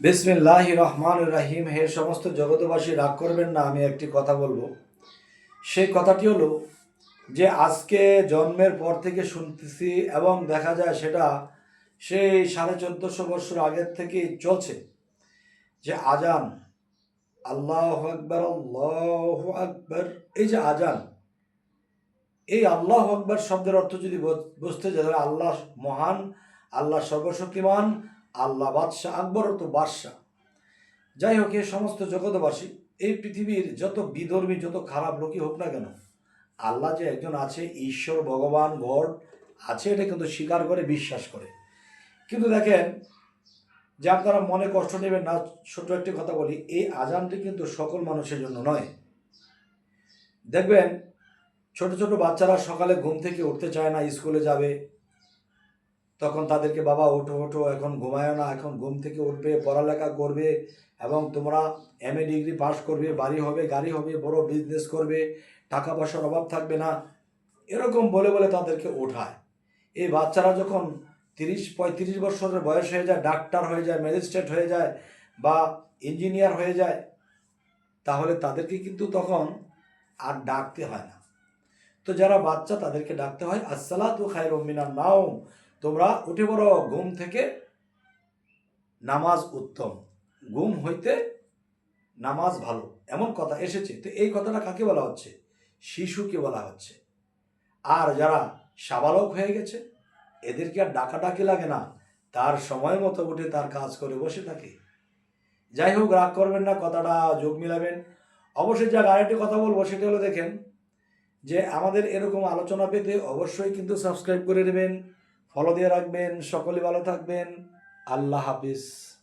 বিসমিল্লাহ রহমান রাহিম, হে সমস্ত জগতবাসী রাগ করবেন না, আমি একটি কথা বলব। সেই কথাটি হলো যে, আজকে জন্মের পর থেকে শুনতেছি এবং দেখা যায় সেটা সেই সাড়ে চোদ্দোশো বছর আগের থেকেই চলছে যে, আজান, আল্লাহ আকবর আল্লাহ আকবর, এই যে আজান, এই আল্লাহ আকবর শব্দের অর্থ যদি বুঝতে যায় আল্লাহ মহান, আল্লাহ সর্বশক্তিমান আল্লাহ বাদশাহ, আকবর তো বাদশাহ। যাই হোক, এ সমস্ত জগতবাসী এই পৃথিবীর যত বিধর্মী, যত খারাপ লোকই হোক না কেন, আল্লাহ যে একজন আছে, ঈশ্বর, ভগবান, গড, আছে এটা কিন্তু স্বীকার করে, বিশ্বাস করে। কিন্তু দেখেন, যে আপনারা মনে কষ্ট নেবেন না ছোট একটি কথা বলি, এই আজানটি কিন্তু সকল মানুষের জন্য নয়। দেখবেন, ছোট ছোট বাচ্চারা সকালে ঘুম থেকে উঠতে চায় না, স্কুলে যাবে তখন তাদেরকে, বাবা, ওঠো ওঠো, এখন ঘুমায় না, এখন ঘুম থেকে উঠবে, পড়ালেখা করবে এবং তোমরা এম এ ডিগ্রি পাস করবে, বাড়ি হবে, গাড়ি হবে, বড় বিজনেস করবে, টাকা পয়সার অভাব থাকবে না। এরকম বলে বলে তাদেরকে ওঠায়। এই বাচ্চারা যখন তিরিশ, পঁয়ত্রিশ বছরের বয়স হয়ে যায়, ডাক্তার হয়ে যায় ম্যাজিস্ট্রেট হয়ে যায় বা ইঞ্জিনিয়ার হয়ে যায়, তাহলে তাদেরকে কিন্তু তখন আর ডাকতে হয় না। তো যারা বাচ্চা, তাদেরকে ডাকতে হয়, আসসালাতু খায় রমিনার নাও তোমরা উঠে বড় ঘুম থেকে। নামাজ উত্তম। ঘুম হইতে নামাজ ভালো। এমন কথা এসেছে। তো এই কথাটা কাকে বলা হচ্ছে? শিশুকে বলা হচ্ছে। আর যারা সাবালক হয়ে গেছে, এদেরকে আর ডাকাডাকি লাগে না। তার সময় মতো উঠে তার কাজ করে বসে থাকে। যাই হোক, রাগ করবেন না, কথাটা যোগ মিলাবেন। অবশ্যই যা আরেকটি কথা বলব, সেটা হলো দেখেন যে, আমাদের এরকম আলোচনা পেতে অবশ্যই কিন্তু সাবস্ক্রাইব করে নেবেন। ফলো দিয়ে রাখবেন সকলে ভালো থাকবেন। আল্লাহ হাফিজ।